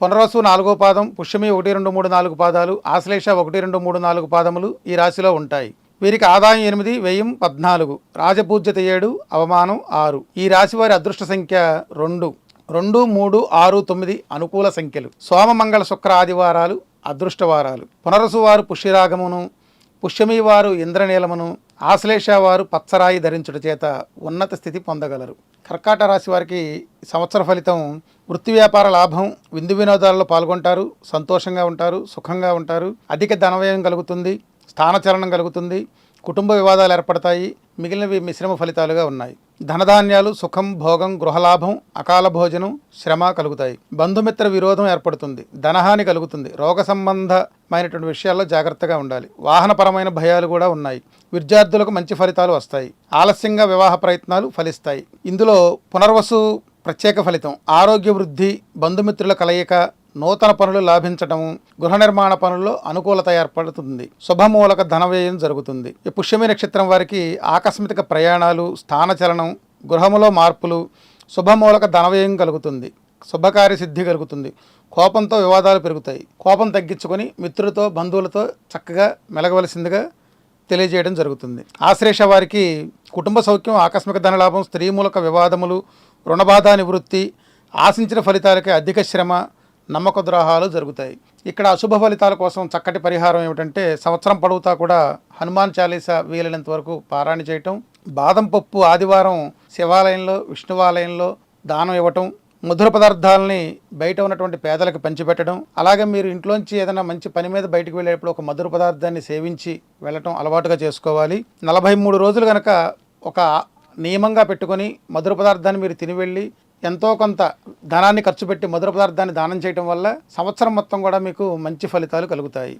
పునర్వసు నాలుగో పాదం పుష్యమి ఒకటి రెండు మూడు నాలుగు పాదాలు ఆశ్లేష ఒకటి రెండు మూడు నాలుగు పాదములు ఈ రాశిలో ఉంటాయి. వీరికి ఆదాయం ఎనిమిది వ్యయం పద్నాలుగు రాజపూజ్యత ఏడు అవమానం ఆరు. ఈ రాశి వారి అదృష్ట సంఖ్య రెండు. రెండు మూడు ఆరు తొమ్మిది అనుకూల సంఖ్యలు. సోమ మంగళ శుక్ర ఆదివారాలు అదృష్టవారాలు. పునరసు వారు పుష్యరాగమును పుష్యమి వారు ఇంద్రనీలమును ఆశ్లేష వారు పచ్చరాయి ధరించుట చేత ఉన్నత స్థితి పొందగలరు. కర్కాట రాశి వారికి సంవత్సర ఫలితం వృత్తి వ్యాపార లాభం విందు వినోదాలలో పాల్గొంటారు సంతోషంగా ఉంటారు సుఖంగా ఉంటారు అధిక ధనవ్యయం కలుగుతుంది స్థానచలనం కలుగుతుంది కుటుంబ వివాదాలు ఏర్పడతాయి మిగిలినవి మిశ్రమ ఫలితాలుగా ఉన్నాయి. ధనధాన్యాలు సుఖం భోగం గృహలాభం అకాల భోజనం శ్రమ కలుగుతాయి. బంధుమిత్ర విరోధం ఏర్పడుతుంది. ధనహాని కలుగుతుంది. రోగ సంబంధమైనటువంటి విషయాల్లో జాగ్రత్తగా ఉండాలి. వాహనపరమైన భయాలు కూడా ఉన్నాయి. విద్యార్థులకు మంచి ఫలితాలు వస్తాయి. ఆలస్యంగా వివాహ ప్రయత్నాలు ఫలిస్తాయి. ఇందులో పునర్వసు ప్రత్యేక ఫలితం. ఆరోగ్య వృద్ధి బంధుమిత్రుల కలయిక నూతన పనులు లాభించటం గృహ నిర్మాణ పనుల్లో అనుకూలత ఏర్పడుతుంది. శుభమూలక ధన వ్యయం జరుగుతుంది. ఈ పుష్యమి నక్షత్రం వారికి ఆకస్మిక ప్రయాణాలు స్థానచలనం గృహములో మార్పులు శుభమూలక ధనవ్యయం కలుగుతుంది. శుభకార్య సిద్ధి కలుగుతుంది. కోపంతో వివాదాలు పెరుగుతాయి. కోపం తగ్గించుకొని మిత్రులతో బంధువులతో చక్కగా మెలగవలసిందిగా తెలియజేయడం జరుగుతుంది. ఆశ్లేష వారికి కుటుంబ సౌఖ్యం ఆకస్మిక ధనలాభం స్త్రీ మూలక వివాదములు రుణబాధ నివృత్తి ఆశించిన ఫలితాలకి అధిక శ్రమ నమ్మక ద్రోహాలు జరుగుతాయి. ఇక్కడ అశుభ ఫలితాల కోసం చక్కటి పరిహారం ఏమిటంటే సంవత్సరం పొడవుతా కూడా హనుమాన్ చాలీసా వీలైనంత వరకు పారాయణ చేయటం బాదం పప్పు ఆదివారం శివాలయంలో విష్ణువాలయంలో దానం ఇవ్వటం మధుర పదార్థాలని బయట ఉన్నటువంటి పేదలకు పంచిపెట్టడం అలాగే మీరు ఇంట్లోంచి ఏదైనా మంచి పని మీద బయటకు వెళ్ళేటప్పుడు ఒక మధుర పదార్థాన్ని సేవించి వెళ్ళటం అలవాటుగా చేసుకోవాలి. నలభై మూడు రోజులు కనుక ఒక నియమంగా పెట్టుకొని మధుర పదార్థాన్ని మీరు తిని వెళ్ళి ఎంతో కొంత ధనాన్ని ఖర్చు పెట్టి మధుర పదార్థాన్ని దానం చేయడం వల్ల సంవత్సరం మొత్తం కూడా మీకు మంచి ఫలితాలు కలుగుతాయి.